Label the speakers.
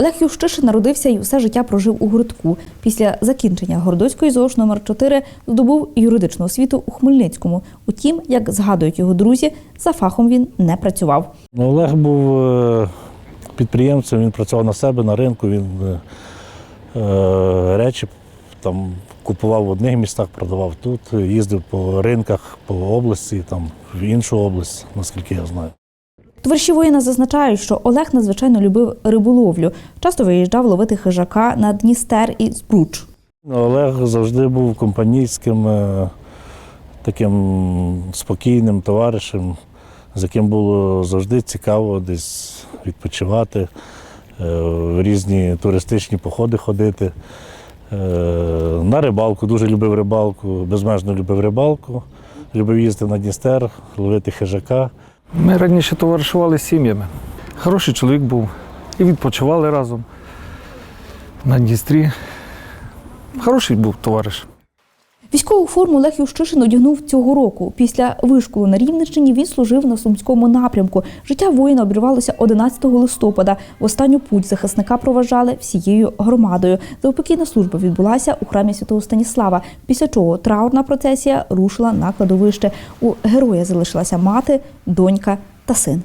Speaker 1: Олег Ющишин народився і все життя прожив у городку. Після закінчення Городоцької ЗОЖ номер 4 здобув юридичну освіту у Хмельницькому. Утім, як згадують його друзі, за фахом він не працював.
Speaker 2: Ну, Олег був е, підприємцем, він працював на себе на ринку, він е, е, речі там купував в одних містах, продавав тут, їздив по ринках по області, там в іншу область, наскільки я знаю.
Speaker 1: Товариші воїна зазначають, що Олег надзвичайно любив риболовлю. Часто виїжджав ловити хижака на Дністер і Збруч.
Speaker 2: Олег завжди був компанійським, е, таким спокійним товаришем, з яким було завжди цікаво десь відпочивати, е, в різні туристичні походи ходити. Е, На рибалку, дуже любив рибалку, безмежно любив рибалку, любив їздити на Дністер, ловити хижака.
Speaker 3: Ми раніше товаришували з сім'ями. Хороший чоловік був. І відпочивали разом на Дністрі. Хороший був товариш.
Speaker 1: Військову форму Олег Ющишин одягнув цього року. Після вишколу на Рівненщині він служив на Сумському напрямку. Життя воїна обірвалося 11 листопада. В останню путь захисника проважали всією громадою. Заупокійна служба відбулася у храмі Святого Станіслава, після чого траурна процесія рушила на кладовище. У героя залишилася мати, донька та син.